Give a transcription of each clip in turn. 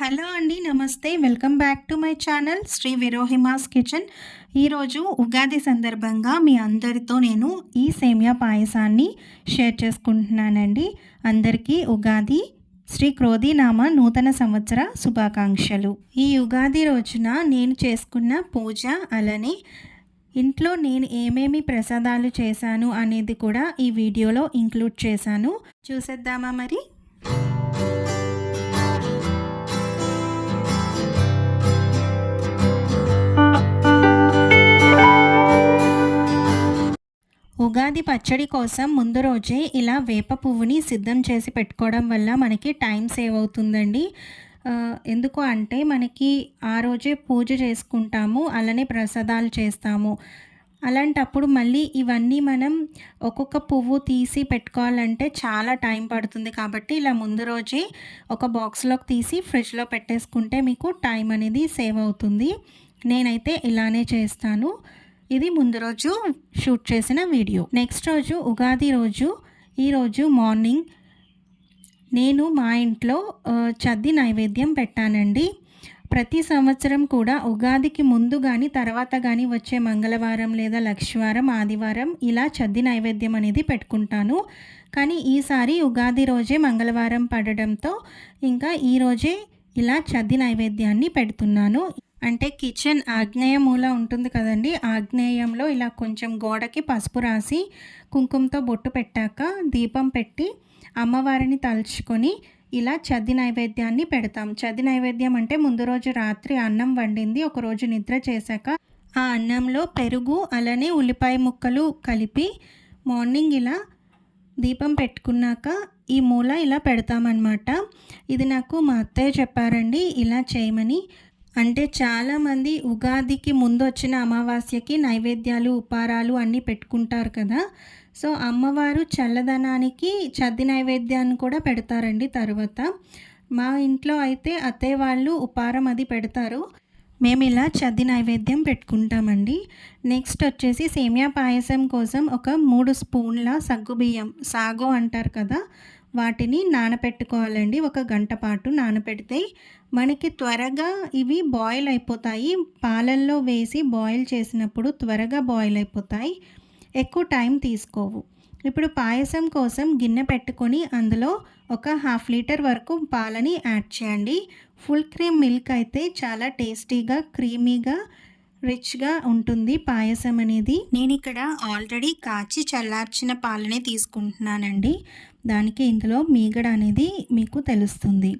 Hello అండి నమస్తే. Welcome back to my channel Sri Virohimas kitchen. ఈరోజు ఉగాది సందర్భంగా మీ అందరితో నేను ఈ సేమియా పాయసాన్ని షేర్ చేసుకుంటున్నానండి. అందరికీ ఉగాది శ్రీ క్రోధినామ నూతన సంవత్సర శుభాకాంక్షలు. ఈ ఉగాది రోజున నేను చేసుకున్న పూజ అలానే ఇంట్లో నేను ఏమేమి ప్రసాదాలు చేశాను అనేది కూడా ఈ వీడియోలో ఇంక్లూడ్ చేశాను. చూసేద్దామా మరి? ఉగాది పచ్చడి కోసం ముందు రోజే ఇలా వేప పువ్వుని సిద్ధం చేసి పెట్టుకోవడం వల్ల మనకి టైం సేవ్ అవుతుందండి. ఎందుకు అంటే మనకి ఆ రోజే పూజ చేసుకుంటాము అలానే ప్రసాదాలు చేస్తాము. అలాంటప్పుడు మళ్ళీ ఇవన్నీ మనం ఒక్కొక్క పువ్వు తీసి పెట్టుకోవాలంటే చాలా టైం పడుతుంది కాబట్టి ఇలా ముందు రోజే ఒక బాక్స్లోకి తీసి ఫ్రిడ్జ్లో పెట్టేసుకుంటే మీకు టైం అనేది సేవ్ అవుతుంది. నేనైతే ఇలానే చేస్తాను. ఇది ముందు రోజు షూట్ చేసిన వీడియో. నెక్స్ట్ రోజు ఉగాది రోజు ఈరోజు మార్నింగ్ నేను మా ఇంట్లో చద్ది నైవేద్యం పెట్టానండి. ప్రతి సంవత్సరం కూడా ఉగాదికి ముందు కానీ తర్వాత కానీ వచ్చే మంగళవారం లేదా లక్షవారం ఆదివారం ఇలా చద్ది నైవేద్యం అనేది పెట్టుకుంటాను. కానీ ఈసారి ఉగాది రోజే మంగళవారం పడడంతో ఇంకా ఈరోజే ఇలా చద్ది నైవేద్యాన్ని పెడుతున్నాను. అంటే కిచెన్ ఆగ్నేయ మూల ఉంటుంది కదండి. ఆగ్నేయంలో ఇలా కొంచెం గోడకి పసుపు రాసి కుంకుమతో బొట్టు పెట్టాక దీపం పెట్టి అమ్మవారిని తలుచుకొని ఇలా చది నైవేద్యాన్ని పెడతాం. చది నైవేద్యం అంటే ముందు రోజు రాత్రి అన్నం వండింది ఒకరోజు నిద్ర చేశాక ఆ అన్నంలో పెరుగు అలానే ఉల్లిపాయ ముక్కలు కలిపి మార్నింగ్ ఇలా దీపం పెట్టుకున్నాక ఈ మూల ఇలా పెడతామన్నమాట. ఇది నాకు మా అత్తయ్య చెప్పారండి ఇలా చేయమని. అంటే చాలామంది ఉగాదికి ముందు వచ్చిన అమావాస్యకి నైవేద్యాలు ఉపారాలు అన్నీ పెట్టుకుంటారు కదా. సో అమ్మవారు చల్లదనానికి చద్ది నైవేద్యాన్ని కూడా పెడతారండి తర్వాత. మా ఇంట్లో అయితే అత్తయ్య వాళ్ళు ఉపారం అది పెడతారు. మేము ఇలా చద్ది నైవేద్యం పెట్టుకుంటామండి. నెక్స్ట్ వచ్చేసి సేమియా పాయసం కోసం ఒక మూడు స్పూన్ల సగ్గుబియ్యం సాగో అంటారు కదా. వాటిని నానపెట్టుకోవాలండి. ఒక గంట పాటు నానపెడితే మనకి త్వరగా ఇవి బాయిల్ అయిపోతాయి. పాలల్లో వేసి బాయిల్ చేసినప్పుడు త్వరగా బాయిల్ అయిపోతాయి. ఎక్కువ టైం తీసుకోవు. ఇప్పుడు పాయసం కోసం గిన్నె పెట్టుకొని అందులో ఒక హాఫ్ లీటర్ వరకు పాలని యాడ్ చేయండి. ఫుల్ క్రీమ్ మిల్క్ అయితే చాలా టేస్టీగా క్రీమీగా రిచ్గా ఉంటుంది పాయసం అనేది. నేను ఇక్కడ ఆల్రెడీ కాచి చల్లార్చిన పాలనే తీసుకుంటున్నానండి. దానికి ఇందులో మీగడ అనేది మీకు తెలుస్తుంది.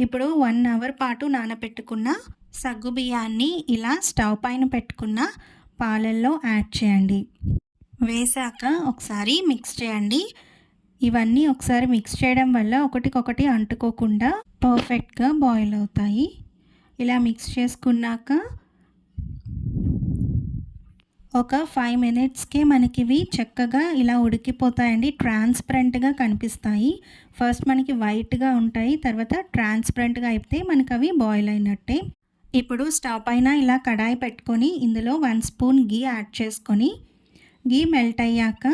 ఇప్పుడు వన్ అవర్ పాటు నానబెట్టుకున్న సగ్గు బియ్యాన్ని ఇలా స్టవ్ పైన పెట్టుకున్న పాలల్లో యాడ్ చేయండి. వేసాక ఒకసారి మిక్స్ చేయండి. ఇవన్నీ ఒకసారి మిక్స్ చేయడం వల్ల ఒకటికొకటి అంటుకోకుండా పర్ఫెక్ట్గా బాయిల్ అవుతాయి. ఇలా మిక్స్ చేసుకున్నాక ఒక ఫైవ్ మినిట్స్కే మనకి ఇవి చక్కగా ఇలా ఉడికిపోతాయండి. ట్రాన్స్పరెంట్గా కనిపిస్తాయి. ఫస్ట్ మనకి వైట్గా ఉంటాయి. తర్వాత ట్రాన్స్పరెంట్గా అయితే మనకు అవి బాయిల్ అయినట్టే. ఇప్పుడు స్టవ్ పైన ఇలా కడాయి పెట్టుకొని ఇందులో వన్ స్పూన్ గీ యాడ్ చేసుకొని గీ మెల్ట్ అయ్యాక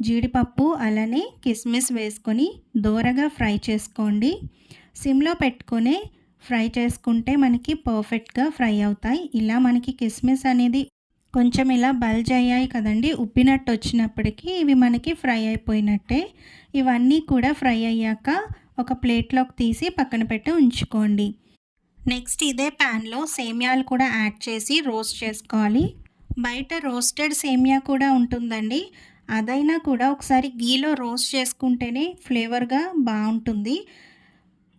జీడిపప్పు అలానే కిస్మిస్ వేసుకొని దూరగా ఫ్రై చేసుకోండి. సిమ్లో పెట్టుకొని ఫ్రై చేసుకుంటే మనకి పర్ఫెక్ట్గా ఫ్రై అవుతాయి. ఇలా మనకి కిస్మిస్ అనేది కొంచెం ఇలా బల్జ్ అయ్యాయి కదండి ఉప్పినట్టు వచ్చినప్పటికీ ఇవి మనకి ఫ్రై అయిపోయినట్టే. ఇవన్నీ కూడా ఫ్రై అయ్యాక ఒక ప్లేట్లోకి తీసి పక్కన పెట్టి ఉంచుకోండి. నెక్స్ట్ ఇదే ప్యాన్లో సేమియాలు కూడా యాడ్ చేసి రోస్ట్ చేసుకోవాలి. బయట రోస్టెడ్ సేమియా కూడా ఉంటుందండి. అదైనా కూడా ఒకసారి గీలో రోస్ట్ చేసుకుంటేనే ఫ్లేవర్గా బాగుంటుంది.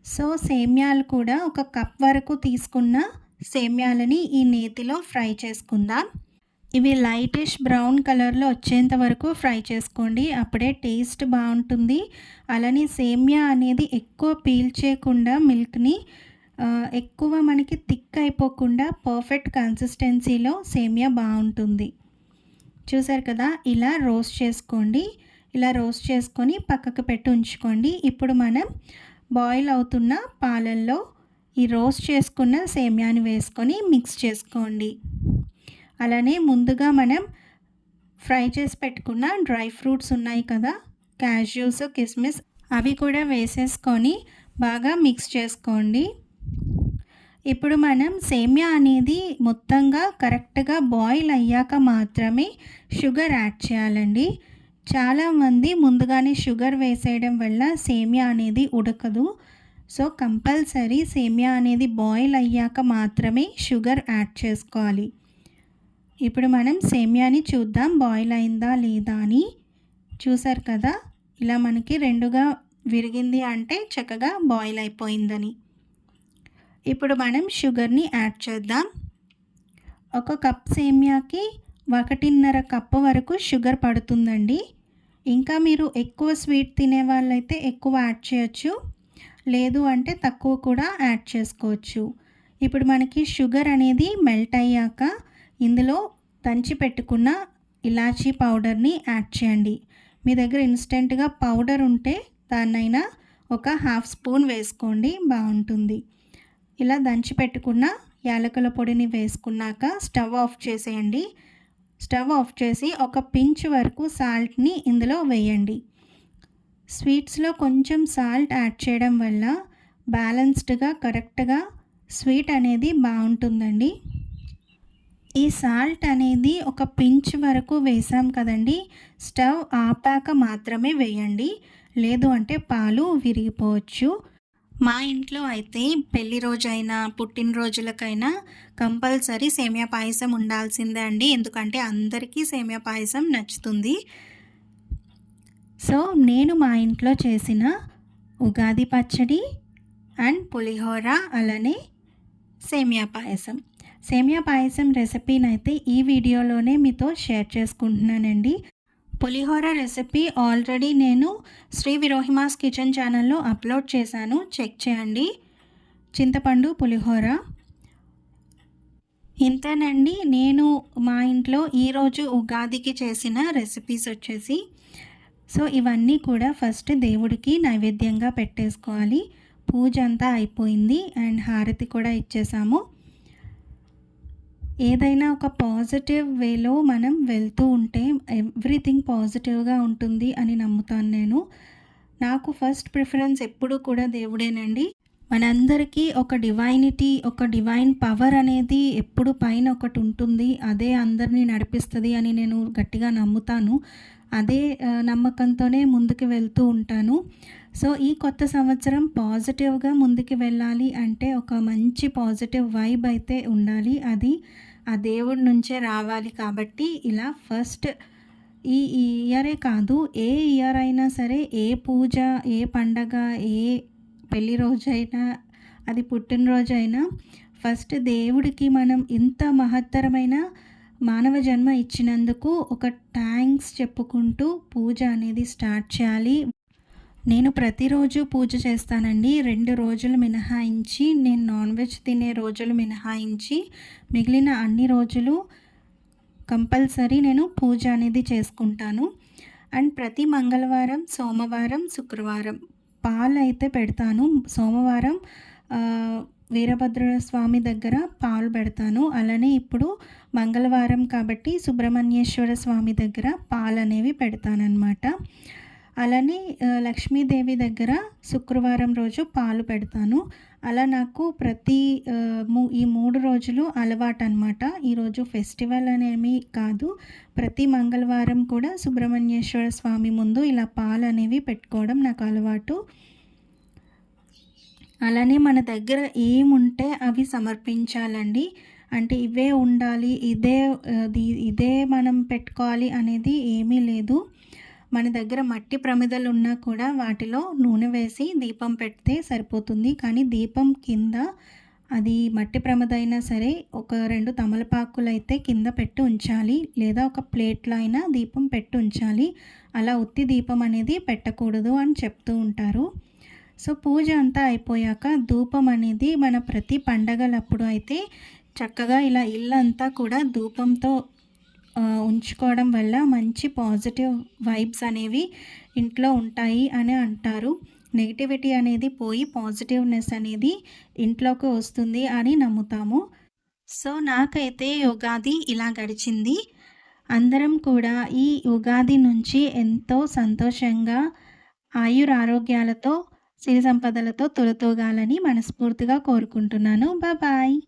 సో సేమ్యాలు కూడా ఒక కప్ వరకు తీసుకున్న సేమ్యాలని ఈ నేతిలో ఫ్రై చేసుకుందాం. ఇవి లైటిష్ బ్రౌన్ కలర్లో వచ్చేంత వరకు ఫ్రై చేసుకోండి. అప్పుడే టేస్ట్ బాగుంటుంది. అలానే సేమియా అనేది ఎక్కువ పీల్చేయకుండా మిల్క్ని ఎక్కువ మనకి థిక్ అయిపోకుండా పర్ఫెక్ట్ కన్సిస్టెన్సీలో సేమియా బాగుంటుంది. చూసారు కదా? ఇలా రోస్ట్ చేసుకోండి. ఇలా రోస్ట్ చేసుకొని పక్కకు పెట్టి ఉంచుకోండి. ఇప్పుడు మనం బాయిల్ అవుతున్న పాలల్లో ఈ రోస్ట్ చేసుకున్న సేమ్యాని వేసుకొని మిక్స్ చేసుకోండి. అలానే ముందుగా మనం ఫ్రై చేసి పెట్టుకున్న డ్రై ఫ్రూట్స్ ఉన్నాయి కదా క్యాష్యూస్ కిస్మిస్ అవి కూడా వేసేసుకొని బాగా మిక్స్ చేసుకోండి ఇప్పుడు మనం సేమ్యా అనేది మొత్తంగా కరెక్ట్‌గా బాయిల్ అయ్యాక మాత్రమే షుగర్ యాడ్ చేయాలండి. చాలామంది ముందుగానే షుగర్ వేసేయడం వల్ల సేమ్యా అనేది ఉడకదు. సో, కంపల్సరీ సేమ్యా అనేది బాయిల్ అయ్యాక మాత్రమే షుగర్ యాడ్ చేసుకోవాలి. ఇప్పుడు మనం సేమ్యాని చూద్దాం బాయిల్ అయిందా లేదా అని. చూసారు కదా! ఇలా మనకి రెండుగా విరిగింది అంటే చక్కగా బాయిల్ అయిపోయిందని. ఇప్పుడు మనం షుగర్‌ని యాడ్ చేద్దాం. ఒక కప్ సేమ్యాకి 1.5 కప్పు వరకు షుగర్ పడుతుందండి. ఇంకా మీరు ఎక్కువ స్వీట్ తినే వాళ్ళైతే ఎక్కువ యాడ్ చేయొచ్చు. లేదు అంటే తక్కువ కూడా యాడ్ చేసుకోవచ్చు. ఇప్పుడు మనకి షుగర్ అనేది మెల్ట్ అయ్యాక ఇందులో దంచి పెట్టుకున్న ఇలాచీ పౌడర్‌ని యాడ్ చేయండి. మీ దగ్గర ఇన్స్టెంట్గా పౌడర్ ఉంటే దాన్నైనా ఒక హాఫ్ స్పూన్ వేసుకోండి బాగుంటుంది ఇలా దంచి పెట్టుకున్న యాలకుల పొడిని వేసుకున్నాక స్టవ్ ఆఫ్ చేసేయండి. స్టవ్ ఆఫ్ చేసి ఒక పించ్ వరకు సాల్ట్‌ని ఇందులో వేయండి. స్వీట్స్‌లో కొంచెం సాల్ట్ యాడ్ చేయడం వల్ల బ్యాలెన్స్డ్‌గా కరెక్ట్‌గా స్వీట్ అనేది బాగుంటుందండి ఈ సాల్ట్ అనేది ఒక పించ్ వరకు వేసాం కదండీ! స్టవ్ ఆపాక మాత్రమే వేయండి. లేదు అంటే పాలు విరిగిపోవచ్చు. మా ఇంట్లో అయితే పెళ్ళి రోజైనా, పుట్టినరోజులకైనా కంపల్సరీ సేమియా పాయసం ఉండాల్సిందే అండి. ఎందుకంటే అందరికీ సేమియా పాయసం నచ్చుతుంది. సో, నేను మా ఇంట్లో చేసిన ఉగాది పచ్చడి అండ్ పులిహోర అలానే సేమియా పాయసం. సేమియా పాయసం రెసిపీనైతే ఈ వీడియోలోనే మీతో షేర్ చేసుకుంటున్నానండి. పులిహోర రెసిపీ ఆల్రెడీ నేను శ్రీ విరోహిమాస్ కిచెన్ ఛానల్‌లో అప్లోడ్ చేశాను. చెక్ చేయండి. చింతపండు పులిహోర. ఇంతేనండి నేను మా ఇంట్లో ఈరోజు ఉగాదికి చేసిన రెసిపీస్ వచ్చేసి. సో, ఇవన్నీ కూడా ఫస్ట్ దేవుడికి నైవేద్యంగా పెట్టేసుకోవాలి. పూజ అంతా అయిపోయింది అండ్ హారతి కూడా ఇచ్చేసాము. ఏదైనా ఒక పాజిటివ్ వేలో మనం వెళ్తూ ఉంటే ఎవ్రీథింగ్ పాజిటివ్‌గా ఉంటుంది అని నమ్ముతాను నేను. నాకు ఫస్ట్ ప్రిఫరెన్స్ ఎప్పుడు కూడా దేవుడేనండి. మనందరికీ ఒక డివైనిటీ, ఒక డివైన్ పవర్ అనేది ఎప్పుడు పైన ఒకటి ఉంటుంది. అదే అందరిని నడిపిస్తుంది అని నేను గట్టిగా నమ్ముతాను. అదే నమ్మకంతోనే ముందుకు వెళ్తూ ఉంటాను. సో, ఈ కొత్త సంవత్సరం పాజిటివ్‌గా ముందుకు వెళ్ళాలి అంటే ఒక మంచి పాజిటివ్ వైబ్ అయితే ఉండాలి. అది ఆ దేవుడి నుంచే రావాలి కాబట్టి ఇలా ఫస్ట్ ఈ ఈ ఇయరే కాదు ఏ ఇయర్ అయినా సరే, ఏ పూజ, ఏ పండగ, ఏ పెళ్ళి రోజైనా, అది పుట్టినరోజైనా ఫస్ట్ దేవుడికి మనం ఇంత మహత్తరమైన మానవ జన్మ ఇచ్చినందుకు ఒక థ్యాంక్స్ చెప్పుకుంటూ పూజ అనేది స్టార్ట్ చేయాలి. నేను ప్రతిరోజు పూజ చేస్తానండి. రెండు రోజులు మినహాయించి నేను నాన్ వెజ్ తినే రోజులు మినహాయించి మిగిలిన అన్ని రోజులు కంపల్సరీ నేను పూజ అనేది చేసుకుంటాను. అండ్ ప్రతి మంగళవారం, సోమవారం, శుక్రవారం పాలైతే పెడతాను. సోమవారం వీరభద్ర స్వామి దగ్గర పాలు పెడతాను. అలానే ఇప్పుడు మంగళవారం కాబట్టి సుబ్రహ్మణ్యేశ్వర స్వామి దగ్గర పాలనేవి పెడతానన్నమాట అలానే లక్ష్మీదేవి దగ్గర శుక్రవారం రోజు పాలు పెడతాను. అలా నాకు ప్రతి ఈ మూడు రోజులు అలవాటు అనమాట ఈరోజు ఫెస్టివల్ అనేమి కాదు. ప్రతి మంగళవారం కూడా సుబ్రహ్మణ్యేశ్వర స్వామి ముందు ఇలా పాలనేవి పెట్టుకోవడం నాకు అలవాటు. అలానే మన దగ్గర ఏముంటే అవి సమర్పించాలండి. అంటే ఇవే ఉండాలి, ఇదే ఇదే మనం పెట్టుకోవాలి అనేది ఏమీ లేదు. మన దగ్గర మట్టి ప్రమిదలు ఉన్నా కూడా వాటిలో నూనె వేసి దీపం పెడితే సరిపోతుంది. కానీ దీపం కింద అది మట్టి ప్రమిదైనా సరే ఒక రెండు తమలపాకులు అయితే కింద పెట్టి ఉంచాలి. లేదా ఒక ప్లేట్‌లో అయినా దీపం పెట్టి ఉంచాలి. అలా ఉత్తి దీపం అనేది పెట్టకూడదు అని చెప్తూ ఉంటారు. సో, పూజ అంతా అయిపోయాక ధూపం అనేది మన ప్రతి పండగలప్పుడు అయితే చక్కగా ఇలా ఇల్లంతా కూడా ధూపంతో ఉంచుకోవడం వల్ల మంచి పాజిటివ్ వైబ్స్ అనేవి ఇంట్లో ఉంటాయి అని అంటారు. నెగటివిటీ అనేది పోయి పాజిటివ్‌నెస్ అనేది ఇంట్లోకి వస్తుంది అని నమ్ముతాము. సో, నాకైతే ఉగాది ఇలా గడిచింది. అందరం కూడా ఈ ఉగాది నుంచి ఎంతో సంతోషంగా, ఆయురారోగ్యాలతో సిరి సంపదలతో తొలతూగాలని మనస్ఫూర్తిగా కోరుకుంటున్నాను. బాయ్.